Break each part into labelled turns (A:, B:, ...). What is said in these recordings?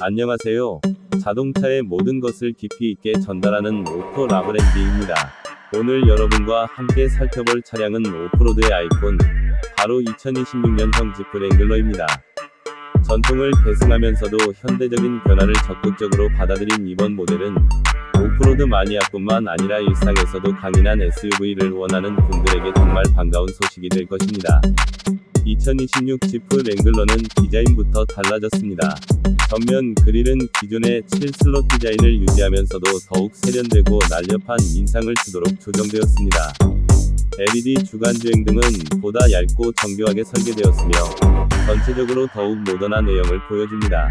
A: 안녕하세요. 자동차의 모든 것을 깊이 있게 전달하는 오토 라브렌지입니다. 오늘 여러분과 함께 살펴볼 차량은 오프로드의 아이콘, 바로 2026년형 지프 랭글러입니다. 전통을 계승하면서도 현대적인 변화를 적극적으로 받아들인 이번 모델은 오프로드 마니아뿐만 아니라 일상에서도 강인한 SUV를 원하는 분들에게 정말 반가운 소식이 될 것입니다. 2026 지프 랭글러는 디자인부터 달라졌습니다. 전면 그릴은 기존의 7슬롯 디자인을 유지하면서도 더욱 세련되고 날렵한 인상을 주도록 조정되었습니다. LED 주간주행 등은 보다 얇고 정교하게 설계되었으며 전체적으로 더욱 모던한 외형을 보여줍니다.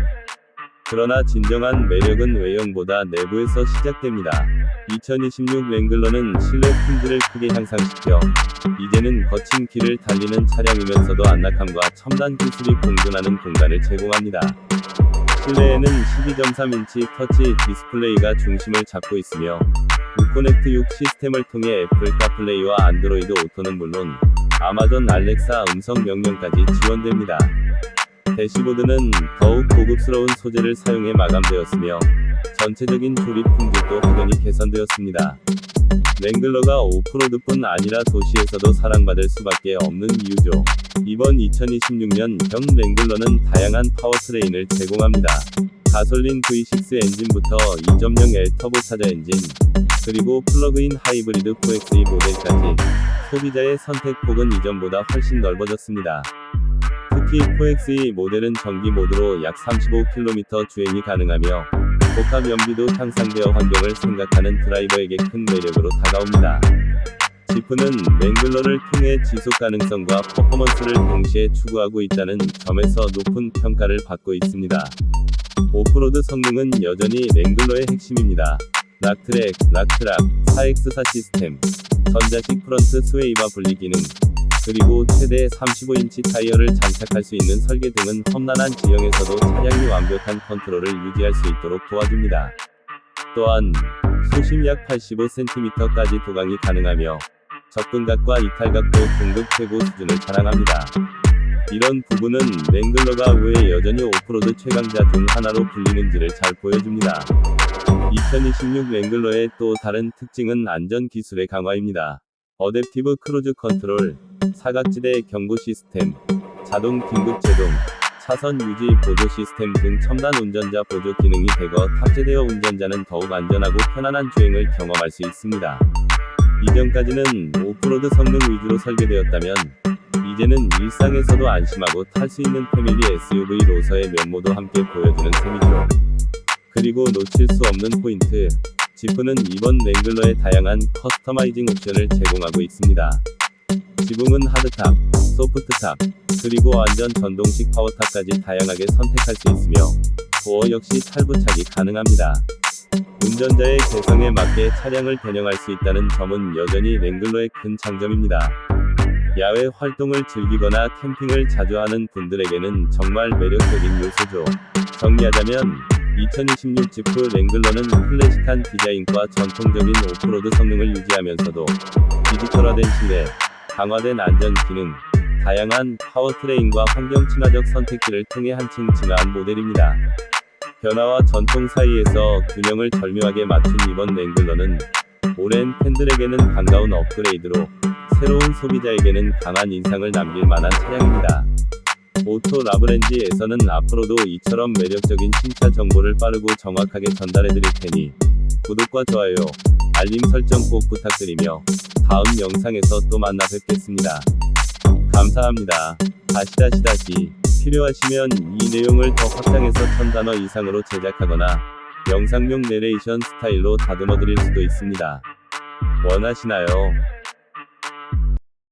A: 그러나 진정한 매력은 외형보다 내부에서 시작됩니다. 2026 랭글러는 실내 품질을 크게 향상시켜 이제는 거친 길을 달리는 차량이면서도 안락함과 첨단 기술이 공존하는 공간을 제공합니다. 실내에는 12.3인치 터치 디스플레이가 중심을 잡고 있으며 우코넥트 6 시스템을 통해 애플 카플레이와 안드로이드 오토는 물론 아마존 알렉사 음성 명령까지 지원됩니다. 대시보드는 더욱 고급스러운 소재를 사용해 마감되었으며 전체적인 조립 품질도 확연히 개선되었습니다. 랭글러가 오프로드뿐 아니라 도시에서도 사랑받을 수밖에 없는 이유죠. 이번 2026년형 랭글러는 다양한 파워트레인을 제공합니다. 가솔린 V6 엔진부터 2.0L 터보차저 엔진, 그리고 플러그인 하이브리드 4XE 모델까지 소비자의 선택폭은 이전보다 훨씬 넓어졌습니다. 특히 4XE 모델은 전기 모드로 약 35km 주행이 가능하며 복합 연비도 향상되어 환경을 생각하는 드라이버에게 큰 매력으로 다가옵니다. 지프는 랭글러를 통해 지속 가능성과 퍼포먼스를 동시에 추구하고 있다는 점에서 높은 평가를 받고 있습니다. 오프로드 성능은 여전히 랭글러의 핵심입니다. 락트랙, 락트락, 4X4 시스템, 전자식 프런트 스웨이바 분리 기능, 그리고 최대 35인치 타이어를 장착할 수 있는 설계 등은 험난한 지형에서도 차량이 완벽한 컨트롤을 유지할 수 있도록 도와줍니다. 또한 수심 약 85cm까지 도강이 가능하며 접근각과 이탈각도 등급 최고 수준을 자랑합니다. 이런 부분은 랭글러가 왜 여전히 오프로드 최강자 중 하나로 불리는지를 잘 보여줍니다. 2026 랭글러의 또 다른 특징은 안전 기술의 강화입니다. 어댑티브 크루즈 컨트롤, 사각지대 경고 시스템, 자동 긴급 제동, 차선 유지 보조 시스템 등 첨단 운전자 보조 기능이 대거 탑재되어 운전자는 더욱 안전하고 편안한 주행을 경험할 수 있습니다. 이전까지는 오프로드 성능 위주로 설계되었다면 이제는 일상에서도 안심하고 탈 수 있는 패밀리 SUV로서의 면모도 함께 보여주는 셈이죠. 그리고 놓칠 수 없는 포인트, 지프는 이번 랭글러의 다양한 커스터마이징 옵션을 제공하고 있습니다. 지붕은 하드탑, 소프트탑, 그리고 완전 전동식 파워탑까지 다양하게 선택할 수 있으며 도어 역시 탈부착이 가능합니다. 운전자의 개성에 맞게 차량을 변형할 수 있다는 점은 여전히 랭글러의 큰 장점입니다. 야외 활동을 즐기거나 캠핑을 자주 하는 분들에게는 정말 매력적인 요소죠. 정리하자면 2026 지프 랭글러는 클래식한 디자인과 전통적인 오프로드 성능을 유지하면서도 디지털화된 실내, 강화된 안전 기능, 다양한 파워트레인과 환경 친화적 선택지를 통해 한층 진화한 모델입니다. 변화와 전통 사이에서 균형을 절묘하게 맞춘 이번 랭글러는 오랜 팬들에게는 반가운 업그레이드로 새로운 소비자에게는 강한 인상을 남길 만한 차량입니다. 오토 라브렌지에서는 앞으로도 이처럼 매력적인 신차 정보를 빠르고 정확하게 전달해 드릴 테니 구독과 좋아요, 알림 설정 꼭 부탁드리며 다음 영상에서 또 만나 뵙겠습니다. 감사합니다. 다시 다시 다시 필요하시면 이 내용을 더 확장해서 천 단어 이상으로 제작하거나 영상용 내레이션 스타일로 다듬어 드릴 수도 있습니다. 원하시나요?